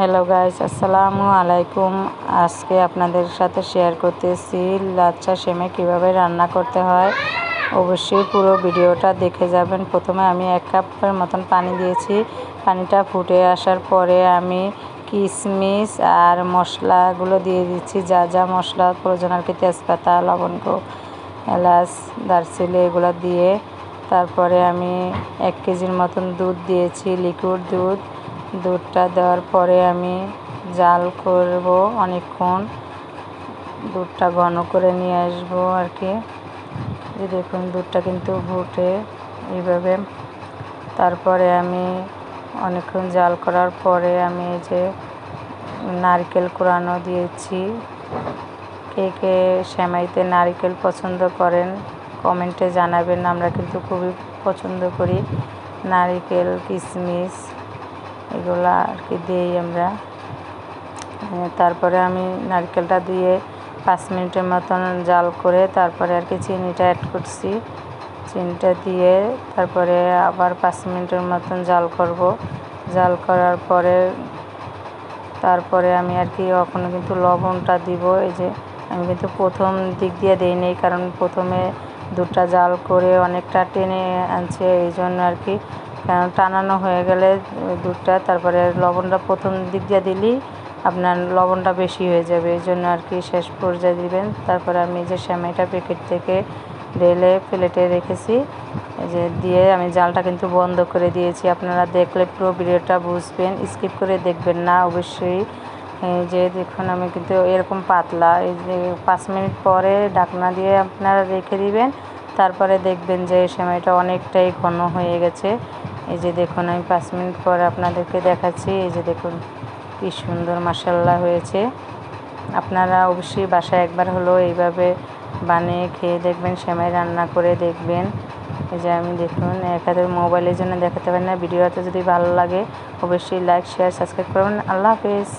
Hello guys আসসালামু আলাইকুম আজকে আপনাদের সাথে শেয়ার করতেছি লাচ্চা সেমে কীভাবে রান্না করতে হয়। অবশ্যই পুরো ভিডিওটা দেখে যাবেন। প্রথমে আমি এক কাপের মতন পানি দিয়েছি। পানিটা ফুটে আসার পরে আমি কিশমিশ আর মশলাগুলো দিয়ে দিচ্ছি। যা যা মশলা প্রয়োজন আর কি, তেজপাতা, লবঙ্গ, এলাচ, দারচিনি এগুলো দিয়ে। তারপরে আমি এক কেজির মতন দুধ দিয়েছি, লিকুইড দুধ। দুধটা দেওয়ার পরে আমি জাল করব অনেকক্ষণ। দুধটা ঘন করে নিয়ে আসব আর কি যে দেখুন, দুধটা কিন্তু ফুটে এইভাবে। তারপরে আমি অনেকক্ষণ জাল করার পরে আমি এই যে নারকেল কোরানো দিয়েছি। কে কে সেমাইতে নারকেল পছন্দ করেন, কমেন্টে জানাবেন। আমরা কিন্তু খুবই পছন্দ করি নারিকেল কিশমিশ এগুলো আর কি দিই আমরা তারপরে আমি নারকেলটা দিয়ে পাঁচ মিনিটের মতন জাল করে তারপরে আর কি চিনিটা অ্যাড করছি। চিনিটা দিয়ে তারপরে আবার পাঁচ মিনিটের মতন জাল করব। জাল করার পরে তারপরে আমি আর কি ওখানে কিন্তু লবণটা দিব। এই যে আমি কিন্তু প্রথম দিক দিয়ে দিই নেই, কারণ প্রথমে দুধটা জাল করে অনেকটা টেনে আনছে, এই জন্য আর কি টানানো হয়ে গেলে দুধটা, তারপরে লবণটা প্রথম দিক দিয়ে দিলেই আপনার লবণটা বেশি হয়ে যাবে। এই জন্য আর কি শেষ পর্যায়ে দিবেন। তারপরে আমি যে সেমাইটা প্যাকেট থেকে ঢেলে প্লেটে রেখেছি যে দিয়ে আমি জালটা কিন্তু বন্ধ করে দিয়েছি। আপনারা দেখলে পুরো ভিডিওটা বুঝবেন স্কিপ করে দেখবেন না, অবশ্যই। যে দেখুন, আমি কিন্তু এরকম পাতলা, এই যে পাঁচ মিনিট পরে ডাকনা দিয়ে আপনারা রেখে দিবেন। তারপরে দেখবেন যে সেমাইটা অনেকটাই ঘন হয়ে গেছে। এই যে দেখুন, আমি পাঁচ মিনিট পর আপনাদেরকে দেখাচ্ছি। এই যে দেখুন, কি সুন্দর মাসাল্লা হয়েছে। আপনারা অবশ্যই বাসায় একবার হলো এইভাবে বানিয়ে খেয়ে দেখবেন, সেমাই রান্না করে দেখবেন। এই যে আমি দেখুন, একাদের মোবাইলের জন্য দেখাতে পারি না। ভিডিওটা যদি ভালো লাগে, অবশ্যই লাইক, শেয়ার, সাবস্ক্রাইব করবেন। আল্লাহ হাফিজ।